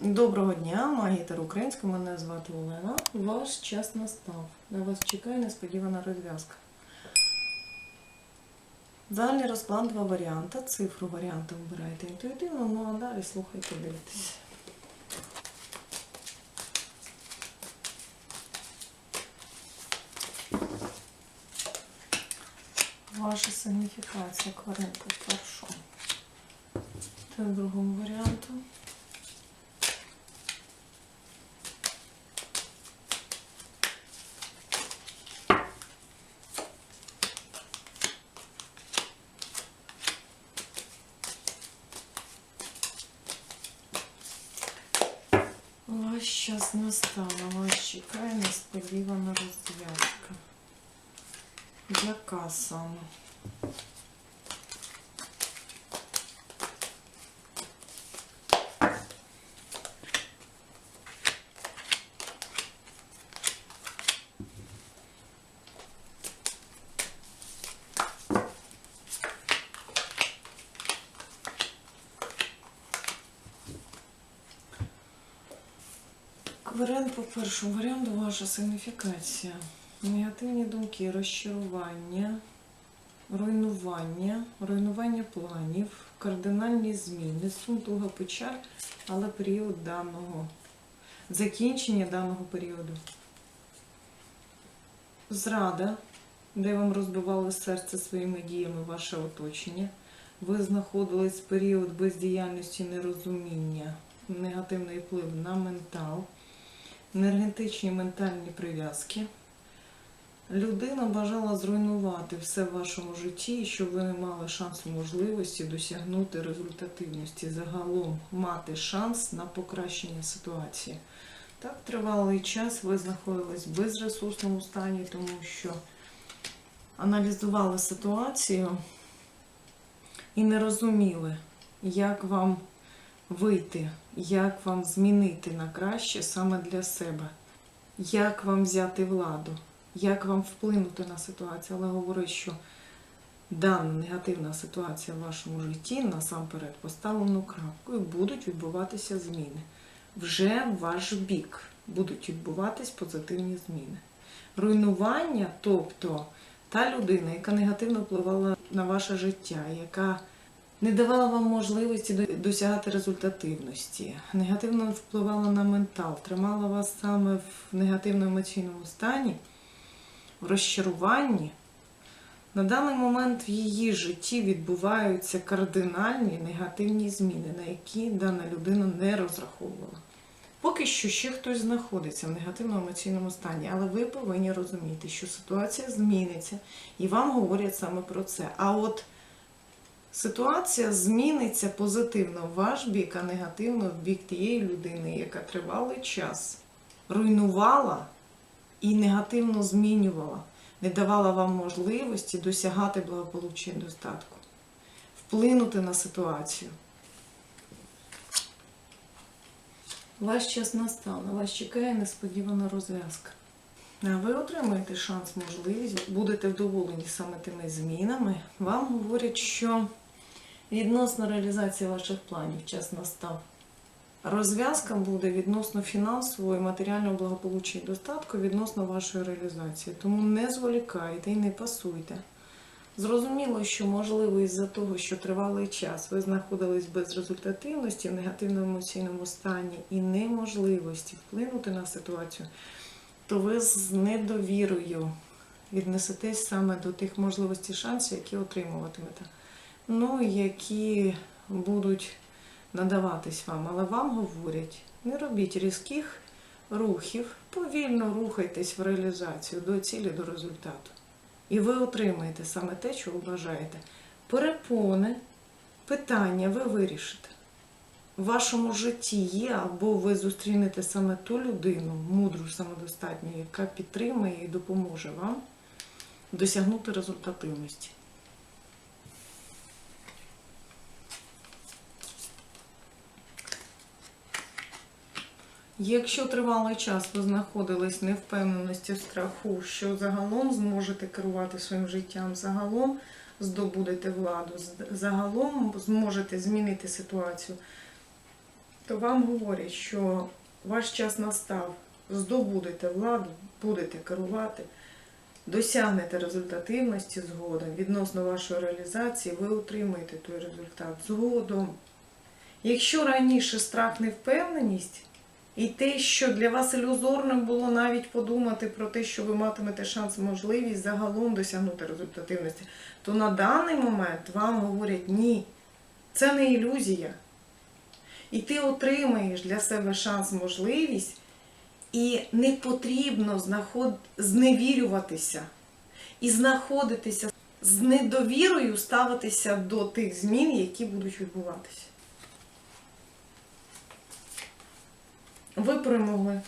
Доброго дня, магітер українська, мене звати Олена. Ваш час настав. На вас чекає несподівана розв'язка. Загальний розклад два варіанти. Цифру варіанту вибирайте інтуїтивно, ну а далі слухайте, дивитесь. Ваша сигніфікація кваринка першому. В другому варіанту. Ваш час настала, на вас чекає несподівана розв'язка. Яка саме? Варіант по першому варіанту ваша сигніфікація. Негативні думки, розчарування, руйнування, руйнування планів, кардинальні зміни, сум, туга, печаль, але період даного, закінчення даного періоду. Зрада, де вам розбивали серце своїми діями ваше оточення. Ви знаходились в період бездіяльності, нерозуміння, негативний вплив на ментал енергетичні ментальні прив'язки. Людина бажала зруйнувати все в вашому житті, щоб ви не мали шансу можливості досягнути результативності, загалом мати шанс на покращення ситуації. Так, тривалий час ви знаходились в безресурсному стані, тому що аналізували ситуацію і не розуміли, як вам вийти, як вам змінити на краще саме для себе, як вам взяти владу, як вам вплинути на ситуацію. Але говорить, що дана негативна ситуація в вашому житті насамперед поставлено крапку і будуть відбуватися зміни. Вже в ваш бік будуть відбуватись позитивні зміни. Руйнування, тобто та людина, яка негативно впливала на ваше життя, яка не давала вам можливості досягати результативності, негативно впливала на ментал, тримала вас саме в негативному емоційному стані, в розчаруванні. На даний момент в її житті відбуваються кардинальні негативні зміни, на які дана людина не розраховувала. Поки що ще хтось знаходиться в негативному емоційному стані, але ви повинні розуміти, що ситуація зміниться, і вам говорять саме про це. А от ситуація зміниться позитивно в ваш бік, а негативно в бік тієї людини, яка тривалий час руйнувала і негативно змінювала, не давала вам можливості досягати благополуччя і достатку, вплинути на ситуацію. Ваш час настав, на вас чекає несподівана розв'язка. Ви отримаєте шанс, можливість, будете вдоволені саме тими змінами. Вам говорять, що відносно реалізації ваших планів час настав. Розв'язка буде відносно фінансового і матеріального благополуччя і достатку відносно вашої реалізації. Тому не зволікайте і не пасуйте. Зрозуміло, що можливо із-за того, що тривалий час ви знаходились без результативності в негативному емоційному стані і неможливості вплинути на ситуацію, то ви з недовірою віднесетесь саме до тих можливостей шансів, які отримуватимете. Ну, які будуть надаватись вам. Але вам говорять, не робіть різких рухів, повільно рухайтесь в реалізацію до цілі, до результату. І ви отримаєте саме те, чого бажаєте. Перепони, питання ви вирішите. В вашому житті є, або ви зустрінете саме ту людину, мудру, самодостатню, яка підтримає і допоможе вам досягнути результативності. Якщо тривалий час ви знаходились невпевненості, в страху, що загалом зможете керувати своїм життям, загалом здобудете владу, загалом зможете змінити ситуацію, то вам говорять, що ваш час настав, здобудете владу, будете керувати, досягнете результативності згодом. Відносно вашої реалізації, ви отримаєте той результат згодом. Якщо раніше страх невпевненість, і те, що для вас ілюзорним було навіть подумати про те, що ви матимете шанс, можливість загалом досягнути результативності, то на даний момент вам говорять ні, це не ілюзія. І ти отримаєш для себе шанс, можливість, і не потрібно знаход... зневірюватися і знаходитися з недовірою ставитися до тих змін, які будуть відбуватися. Ви перемогли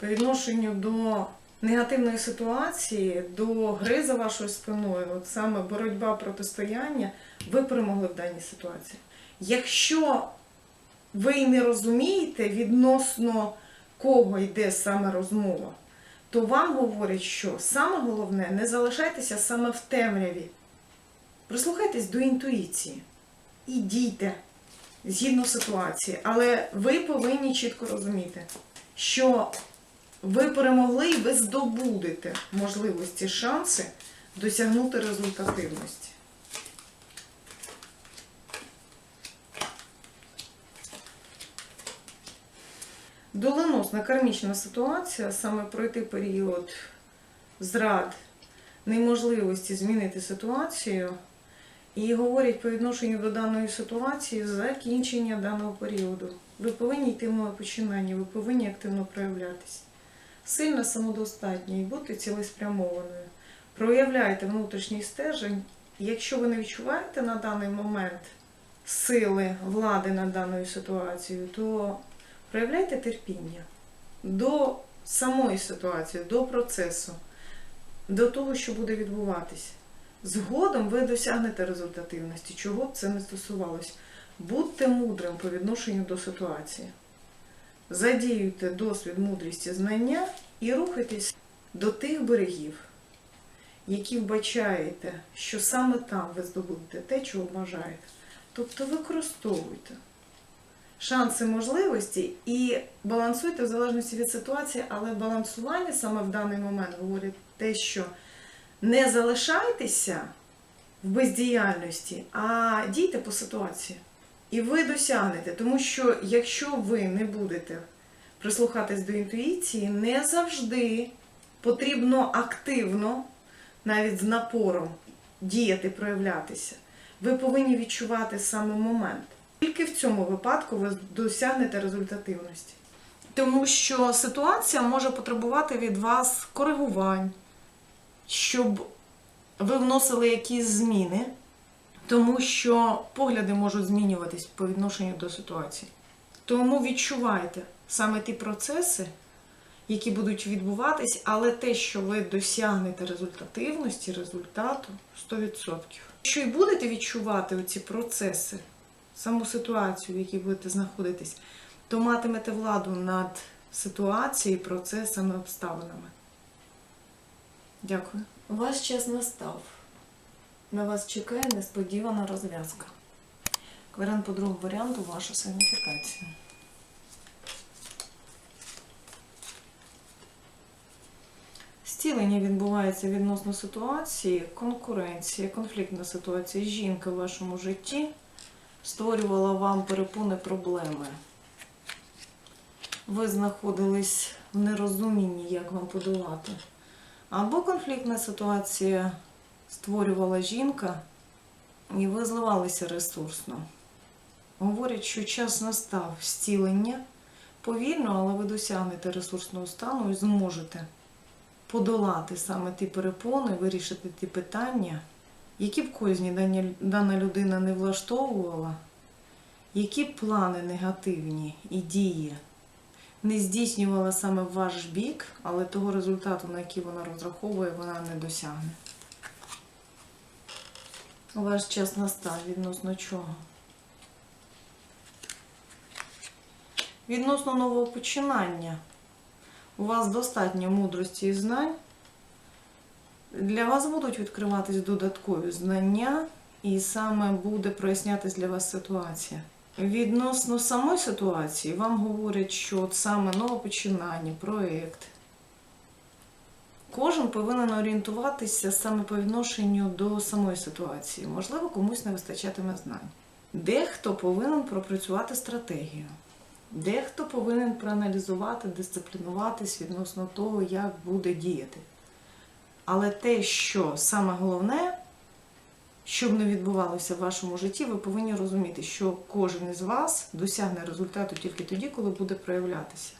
по відношенню до негативної ситуації, до гри за вашою спиною, от саме боротьба протистояння, ви перемогли в даній ситуації. Якщо ви не розумієте відносно кого йде саме розмова, то вам говорять, що саме головне не залишайтеся саме в темряві. Прислухайтесь до інтуїції і дійте згідно ситуації. Але ви повинні чітко розуміти, що ви перемогли і ви здобудете можливості, шанси досягнути результативності. Доленосна кармічна ситуація, саме пройти період зрад, неможливості змінити ситуацію, і говорять по відношенню до даної ситуації закінчення даного періоду. Ви повинні йти в починання, ви повинні активно проявлятися. Сильно самодостатні і бути цілеспрямованою. Проявляйте внутрішній стержень. Якщо ви не відчуваєте на даний момент сили влади над даною ситуацією, то проявляйте терпіння до самої ситуації, до процесу, до того, що буде відбуватися. Згодом ви досягнете результативності, чого б це не стосувалось. Будьте мудрим по відношенню до ситуації. Задіюйте досвід, мудрість і знання і рухайтесь до тих берегів, які вбачаєте, що саме там ви здобудете те, чого бажаєте. Тобто використовуйте шанси, можливості і балансуйте в залежності від ситуації, але балансування саме в даний момент говорить те, що не залишайтеся в бездіяльності, а дійте по ситуації. І ви досягнете, тому що якщо ви не будете прислухатись до інтуїції, не завжди потрібно активно, навіть з напором, діяти, проявлятися. Ви повинні відчувати саме момент. Тільки в цьому випадку ви досягнете результативності. Тому що ситуація може потребувати від вас коригувань, щоб ви вносили якісь зміни, тому що погляди можуть змінюватись по відношенню до ситуації. Тому відчувайте саме ті процеси, які будуть відбуватись, але те, що ви досягнете результативності, результату 100%. Якщо і будете відчувати ці процеси, саму ситуацію, в якій будете знаходитись, то матимете владу над ситуацією, процесами, обставинами. Дякую. Ваш час настав. На вас чекає несподівана розв'язка. Варіант по другому варіанту ваша сигніфікація. Зцілення відбувається відносно ситуації, конкуренції, конфліктна ситуація. Жінка в вашому житті створювала вам перепони проблеми. Ви знаходились в нерозумінні, як вам подолати. Або конфліктна ситуація створювала жінка, і ви зливалися ресурсно. Говорять, що час настав зцілення повільно, але ви досягнете ресурсного стану і зможете подолати саме ті перепони, вирішити ті питання, які б козні дана людина не влаштовувала, які б плани негативні і дії не здійснювала саме ваш бік, але того результату, на який вона розраховує, вона не досягне. Ваш час настав відносно чого? Відносно нового починання. У вас достатньо мудрості і знань. Для вас будуть відкриватись додаткові знання, і саме буде прояснятись для вас ситуація. Відносно самої ситуації, вам говорять, що от саме нове починання, проєкт. Кожен повинен орієнтуватися саме по відношенню до самої ситуації. Можливо, комусь не вистачатиме знань. Дехто повинен пропрацювати стратегію. Дехто повинен проаналізувати, дисциплінуватись відносно того, як буде діяти. Але те, що саме головне, щоб не відбувалося в вашому житті, ви повинні розуміти, що кожен із вас досягне результату тільки тоді, коли буде проявлятися.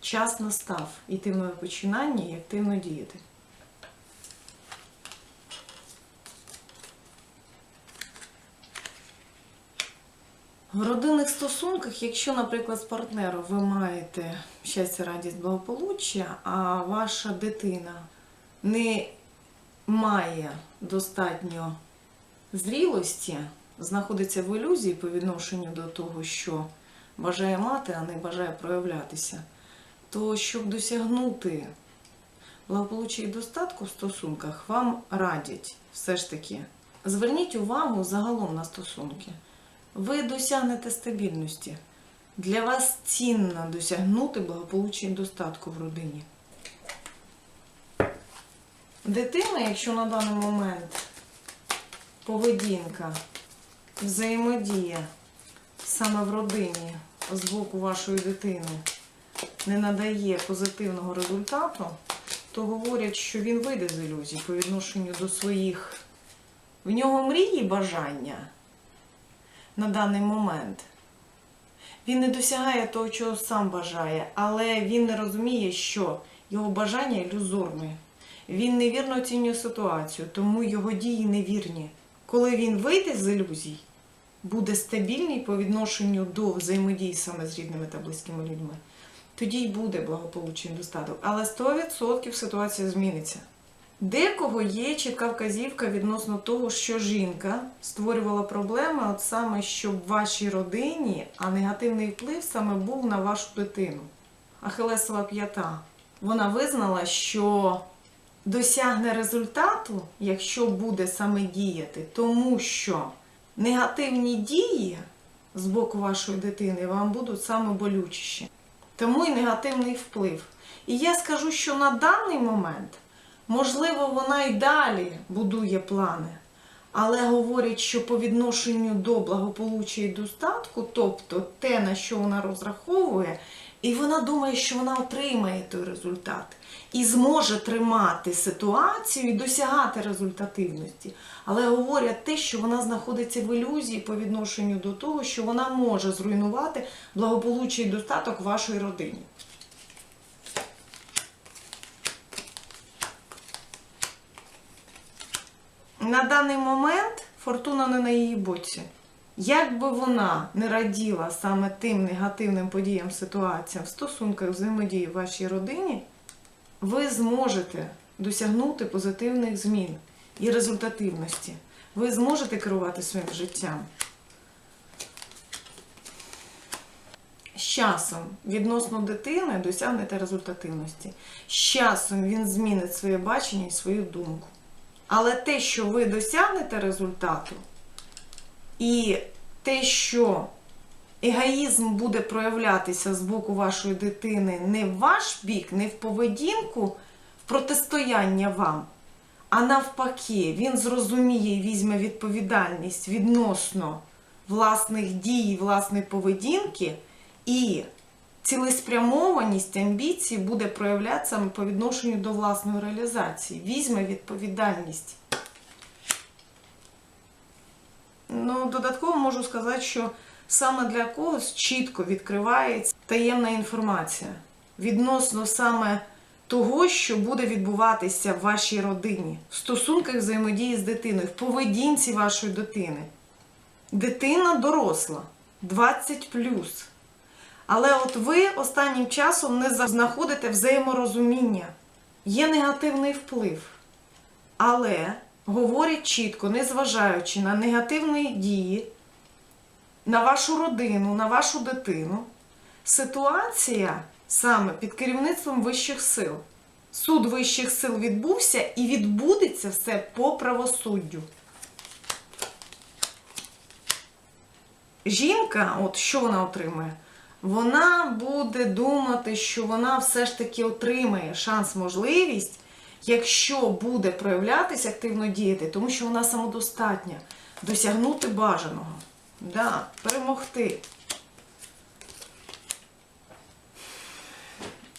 Час настав іти в нове починання і активно діяти. В родинних стосунках, якщо, наприклад, з партнером ви маєте щастя, радість, благополуччя, а ваша дитина не має достатньо зрілості, знаходиться в ілюзії по відношенню до того, що бажає мати, а не бажає проявлятися, то щоб досягнути благополуччя і достатку в стосунках, вам радять все ж таки. Зверніть увагу загалом на стосунки. Ви досягнете стабільності. Для вас цінно досягнути благополуччя і достатку в родині. Дитина, якщо на даний момент поведінка, взаємодія саме в родині з боку вашої дитини не надає позитивного результату, то говорять, що він вийде з ілюзій по відношенню до своїх. В нього мрії бажання на даний момент. Він не досягає того, чого сам бажає, але він не розуміє, що його бажання ілюзорне. Він невірно оцінює ситуацію, тому його дії невірні. Коли він вийде з ілюзій, буде стабільний по відношенню до взаємодії саме з рідними та близькими людьми, тоді й буде благополучний достаток. Але 100% ситуація зміниться. Декого є чітка вказівка відносно того, що жінка створювала проблеми, от саме щоб в вашій родині, а негативний вплив саме був на вашу дитину. Ахилесова п'ята. Вона визнала, що досягне результату, якщо буде саме діяти, тому що негативні дії з боку вашої дитини вам будуть саме болючіші. Тому і негативний вплив. І я скажу, що на даний момент. Можливо, вона й далі будує плани, але говорить, що по відношенню до благополуччя і достатку, тобто те, на що вона розраховує, і вона думає, що вона отримає той результат і зможе тримати ситуацію і досягати результативності. Але говорять те, що вона знаходиться в ілюзії по відношенню до того, що вона може зруйнувати благополуччя і достаток вашої родині. на даний момент фортуна не на її боці. Як би вона не раділа саме тим негативним подіям, ситуаціям в стосунках взаємодії в вашій родині, ви зможете досягнути позитивних змін і результативності. Ви зможете керувати своїм життям. З часом відносно дитини досягнете результативності. З часом він змінить своє бачення і свою думку. Але те, що ви досягнете результату, і те, що егоїзм буде проявлятися з боку вашої дитини не в ваш бік, не в поведінку, в протистояння вам, а навпаки, він зрозуміє і візьме відповідальність відносно власних дій, власної поведінки, і цілеспрямованість амбіції буде проявлятися по відношенню до власної реалізації. Візьме відповідальність. Ну, додатково можу сказати, що саме для когось чітко відкривається таємна інформація відносно саме того, що буде відбуватися в вашій родині, в стосунках взаємодії з дитиною, в поведінці вашої дитини. Дитина доросла 20 але от ви останнім часом не знаходите взаєморозуміння. Є негативний вплив. Але говорять чітко, незважаючи на негативні дії, на вашу родину, на вашу дитину, ситуація саме під керівництвом вищих сил. Суд вищих сил відбувся і відбудеться все по правосуддю. жінка, от що вона отримує? Вона буде думати, що вона все ж таки отримає шанс, можливість, якщо буде проявлятися, активно діяти, тому що вона самодостатня, досягнути бажаного, да, перемогти.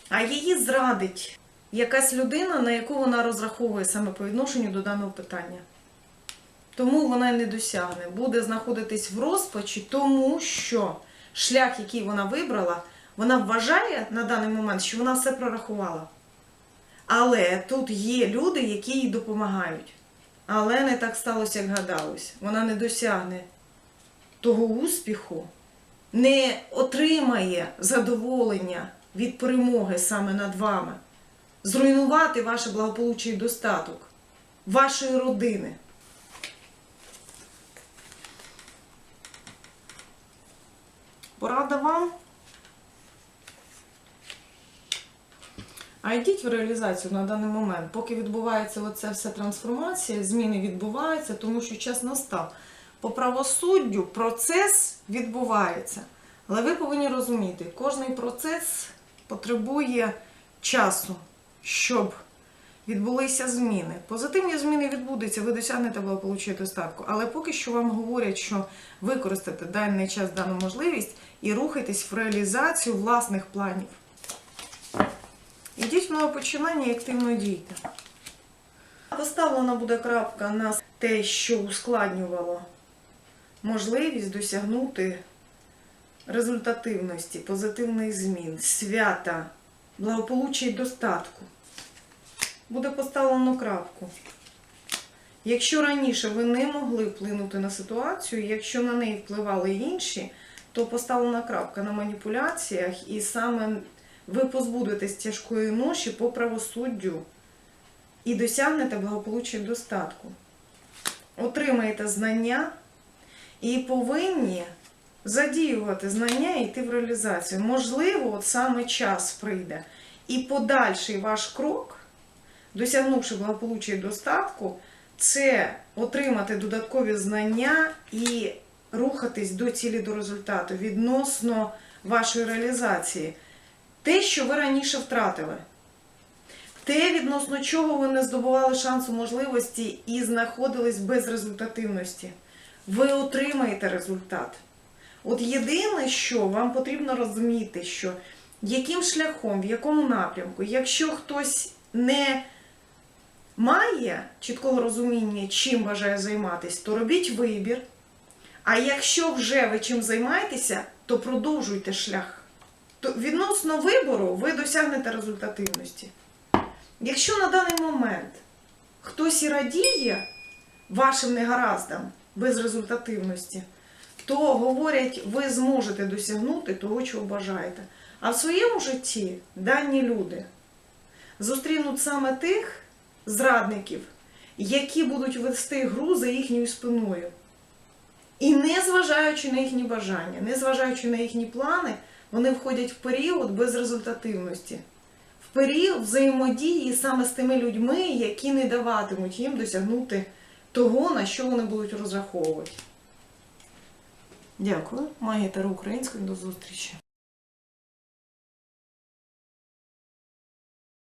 А її зрадить якась людина, на яку вона розраховує саме по відношенню до даного питання. Тому вона не досягне. Буде знаходитись в розпачі, тому що шлях, який вона вибрала, вона вважає на даний момент, що вона все прорахувала. Але тут є люди, які їй допомагають. Але не так сталося, як гадалось. Вона не досягне того успіху, не отримає задоволення від перемоги саме над вами, зруйнувати ваше благополуччя і достаток, вашої родини. Порада вам. А йдіть в реалізацію на даний момент, поки відбувається оця вся трансформація, зміни відбуваються, тому що час настав. По правосуддю процес відбувається. Але ви повинні розуміти, кожний процес потребує часу, щоб відбулися зміни. Позитивні зміни відбудуться, ви досягнете благополуччя і достатку. Але поки що вам говорять, що використати даний час, дану можливість і рухайтесь в реалізацію власних планів. Ідіть в нове починання і активно дійте. Поставлена буде крапка на те, що ускладнювало можливість досягнути результативності, позитивних змін, свята, благополуччя і достатку. Буде поставлено крапку. Якщо раніше ви не могли вплинути на ситуацію, якщо на неї впливали інші, то поставлена крапка на маніпуляціях, і саме ви позбудетесь тяжкої ноші по правосуддю і досягнете благополуччя і достатку. Отримаєте знання і повинні задіювати знання і йти в реалізацію. Можливо, от саме час прийде. І подальший ваш крок, досягнувши благополуччя і достатку, це отримати додаткові знання і рухатись до цілі до результату відносно вашої реалізації. Те, що ви раніше втратили. Те, відносно чого ви не здобували шансу можливості і знаходились без результативності. Ви отримаєте результат. От єдине, що вам потрібно розуміти, що яким шляхом, в якому напрямку, якщо хтось не має чіткого розуміння, чим бажає займатися, то робіть вибір. А якщо вже ви чим займаєтеся, то продовжуйте шлях. То відносно вибору ви досягнете результативності. Якщо на даний момент хтось і радіє вашим негараздам без результативності, то говорять, ви зможете досягнути того, чого бажаєте. А в своєму житті дані люди зустрінуть саме тих зрадників, які будуть вести гру за їхньою спиною. І не зважаючи на їхні бажання, не зважаючи на їхні плани, вони входять в період безрезультативності, в період взаємодії саме з тими людьми, які не даватимуть їм досягнути того, на що вони будуть розраховувати. Дякую. Таро Українською. До зустрічі.